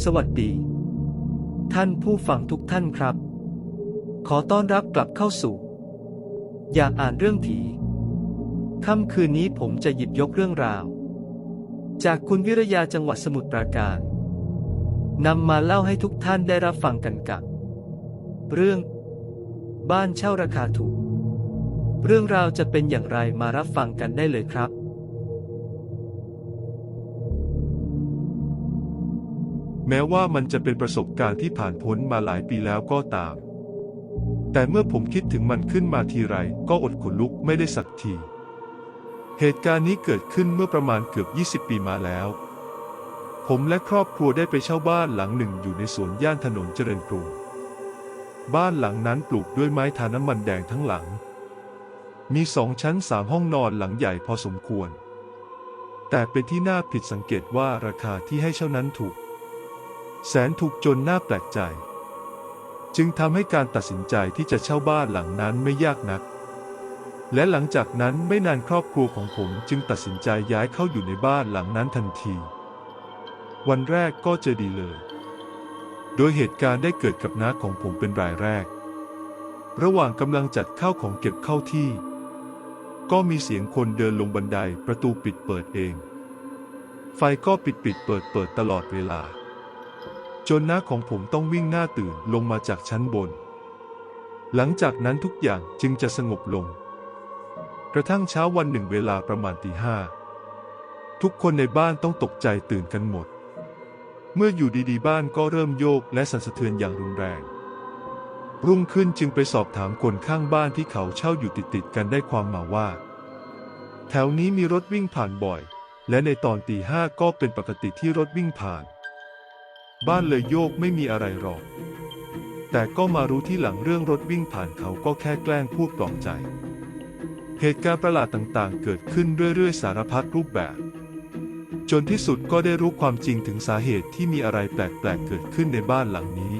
สวัสดี ท่านผู้ฟังทุกท่านครับ ขอต้อนรับกลับเข้าสู่ อยากอ่านเรื่องผีค่ำคืนนี้ผมจะหยิบยกเรื่องราว จากคุณวิรยาจังหวัดสมุทรปราการนำมาเล่าให้ทุกท่านได้รับฟังกันกับ เรื่อง บ้านเช่าราคาถูก เรื่องราวจะเป็นอย่างไรมารับฟังกันได้เลยครับ แม้ว่ามันจะเป็นประสบการณ์ที่ผ่านพ้นมาหลายปีแล้วก็ตาม แต่เมื่อผมคิดถึงมันขึ้นมาทีไรก็อดขนลุกไม่ได้สักที เหตุการณ์นี้เกิดขึ้นเมื่อประมาณเกือบ 20 ปีมาแล้ว ผมและครอบครัวได้ไปเช่าบ้านหลังหนึ่งอยู่ในสวนย่านถนนเจริญกรุง บ้านหลังนั้นปลูกด้วยไม้ทาน้ำมันแดงทั้งหลัง มีสองชั้นสามห้องนอนหลังใหญ่พอสมควร แต่เป็นที่น่าผิดสังเกตว่าราคาที่ให้เช่านั้นถูก แสนถูกจนน่าแปลกใจ จึงทำให้การตัดสินใจที่จะเช่าบ้านหลังนั้นไม่ยากนัก และหลังจากนั้นไม่นานครอบครัวของผมจึงตัดสินใจย้ายเข้าอยู่ในบ้านหลังนั้นทันที วันแรกก็เจอดีเลย โดยเหตุการณ์ได้เกิดกับน้าของผมเป็นรายแรก ระหว่างกำลังจัดข้าวของเก็บเข้าที่ ก็มีเสียงคนเดินลงบันไดประตูปิดเปิดเอง ไฟก็ปิดปิดเปิดเปิดตลอดเวลา จนน้าของผมต้องวิ่งหน้าตื่นลงมาจากชั้นบน หลังจากนั้นทุกอย่างจึงจะสงบลง กระทั่งเช้าวันหนึ่งเวลาประมาณตีห้าทุกคนในบ้านต้องตกใจตื่นกันหมด เมื่ออยู่ดีๆ บ้านก็เริ่มโยกและสั่นสะเทือนอย่างรุนแรง รุ่งขึ้นจึงไปสอบถามคนข้างบ้านที่เขาเช่าอยู่ติดๆกันได้ความมาว่า แถวนี้มีรถวิ่งผ่านบ่อย และในตอนตีห้าก็เป็นปกติที่รถวิ่งผ่าน บ้านเลยโยกไม่มีอะไรหรอก แต่ก็มารู้ที่หลังเรื่องรถวิ่งผ่านเขาก็แค่แกล้งพูดปลอบใจ เหตุการณ์ประหลาดต่างๆ เกิดขึ้นเรื่อยๆ สารพัดรูปแบบ จนที่สุดก็ได้รู้ความจริงถึงสาเหตุที่มีอะไรแปลกๆ เกิดขึ้นในบ้านหลังนี้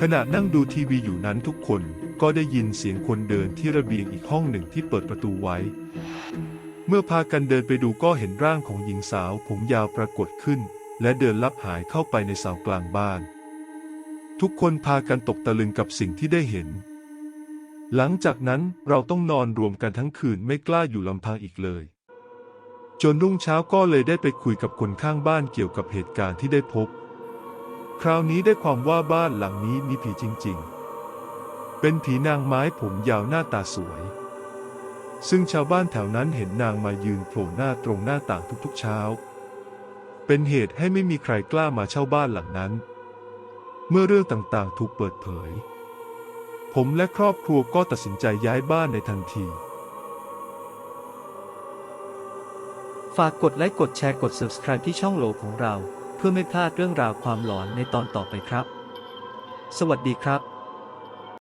ขณะนั่งดูทีวีอยู่นั้นทุกคนก็ได้ยินเสียงคนเดินที่ระเบียงอีกห้องหนึ่งที่เปิดประตูไว้ เมื่อพากันเดินไปดูก็เห็นร่างของหญิงสาวผมยาวปรากฏขึ้น และเดินลับหายเข้าไปในเสากลางบ้าน ทุกคนพากันตกตะลึงกับสิ่งที่ได้เห็น หลังจากนั้นเราต้องนอนรวมกันทั้งคืนไม่กล้าอยู่ลำพังอีกเลย จนรุ่งเช้าก็เลยได้ไปคุยกับคนข้างบ้านเกี่ยวกับเหตุการณ์ที่ได้พบ คราวนี้ได้ความว่าบ้านหลังนี้มีผีจริง ๆ เป็นผีนางไม้ผมยาวหน้าตาสวย ซึ่งชาวบ้านแถวนั้นเห็นนางมายืนโผล่หน้าตรงหน้าต่างทุกๆ เช้า เป็นเหตุให้ไม่มีใครกล้ามาเช่าบ้านหลังนั้น เมื่อเรื่องต่างๆ ถูกเปิดเผย ผมและครอบครัวก็ตัดสินใจย้ายบ้านในทันที ฝากกดไลค์กดแชร์กด subscribe ที่ช่องโหลของเรา เพื่อไม่พลาดเรื่องราวความหลอนในตอนต่อไปครับ สวัสดีครับ